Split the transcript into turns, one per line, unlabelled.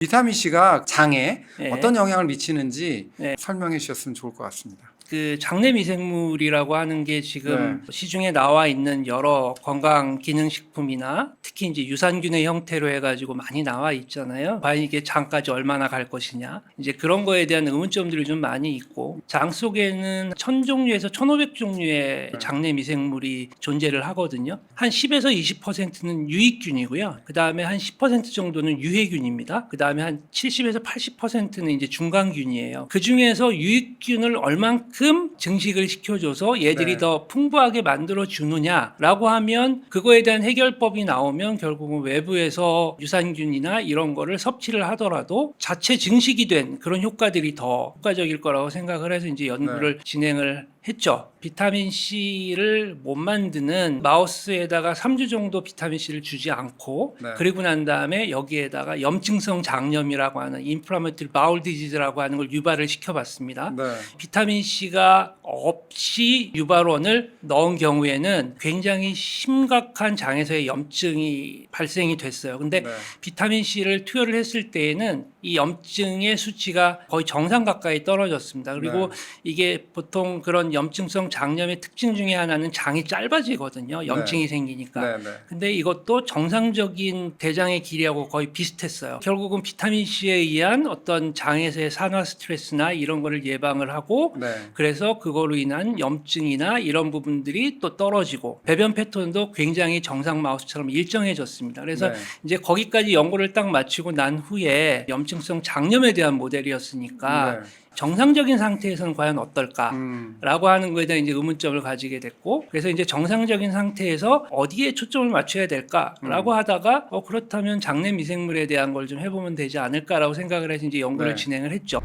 비타민 C가 장에
네.
어떤 영향을 미치는지
네.
설명해 주셨으면 좋을 것 같습니다.
그 장내 미생물이라고 하는 게 지금
네.
시중에 나와 있는 여러 건강 기능 식품이나 특히 이제 유산균의 형태로 해가지고 많이 나와 있잖아요. 과연 이게 장까지 얼마나 갈 것이냐 이제 그런 거에 대한 의문점들이 좀 많이 있고 장 속에는 천 종류에서 천오백 종류의
네.
장내 미생물이 존재를 하거든요. 한 10에서 20%는 유익균이고요. 그 다음에 한 10% 정도는 유해균입니다. 그 다음에 한 70에서 80%는 이제 중간균이에요. 그 중에서 유익균을 얼만큼 증식을 시켜줘서 얘들이
네.
더 풍부하게 만들어 주느냐라고 하면 그거에 대한 해결법이 나오면 결국은 외부에서 유산균이나 이런 거를 섭취를 하더라도 자체 증식이 된 그런 효과들이 더 효과적일 거라고 생각을 해서 이제 연구를
네.
진행을 했죠. 비타민 C를 못 만드는 마우스에다가 3주 정도 비타민 C를 주지 않고
네.
그리고 난 다음에 여기에다가 염증성 장염이라고 하는 인플라메토리 바울 디지즈라고 하는 걸 유발을 시켜봤습니다.
네.
비타민 C가 없이 유발원을 넣은 경우에는 굉장히 심각한 장에서의 염증이 발생이 됐어요. 근데
네.
비타민 C를 투여를 했을 때에는 이 염증의 수치가 거의 정상 가까이 떨어졌습니다. 그리고
네.
이게 보통 그런 염증성 장염의 특징 중에 하나는 장이 짧아지거든요. 염증이 생기니까.
네. 네.
근데 이것도 정상적인 대장의 길이하고 거의 비슷했어요. 결국은 비타민 C에 의한 어떤 장에서의 산화 스트레스나 이런 거를 예방을 하고
네.
그래서 그거로 인한 염증이나 이런 부분들이 또 떨어지고 배변 패턴도 굉장히 정상 마우스처럼 일정해졌습니다. 그래서
네.
이제 거기까지 연구를 딱 마치고 난 후에 염증 성 장염에 대한 모델이었으니까
네.
정상적인 상태에서는 과연 어떨까?
음.
라고 하는 거에 대한 이제 의문점을 가지게 됐고 그래서 이제 정상적인 상태에서 어디에 초점을 맞춰야
음.
될까라고 하다가 어 그렇다면 장내 미생물에 대한 걸 좀 해보면 되지 않을까라고 생각을 해서 이제 연구를
네.
진행을 했죠.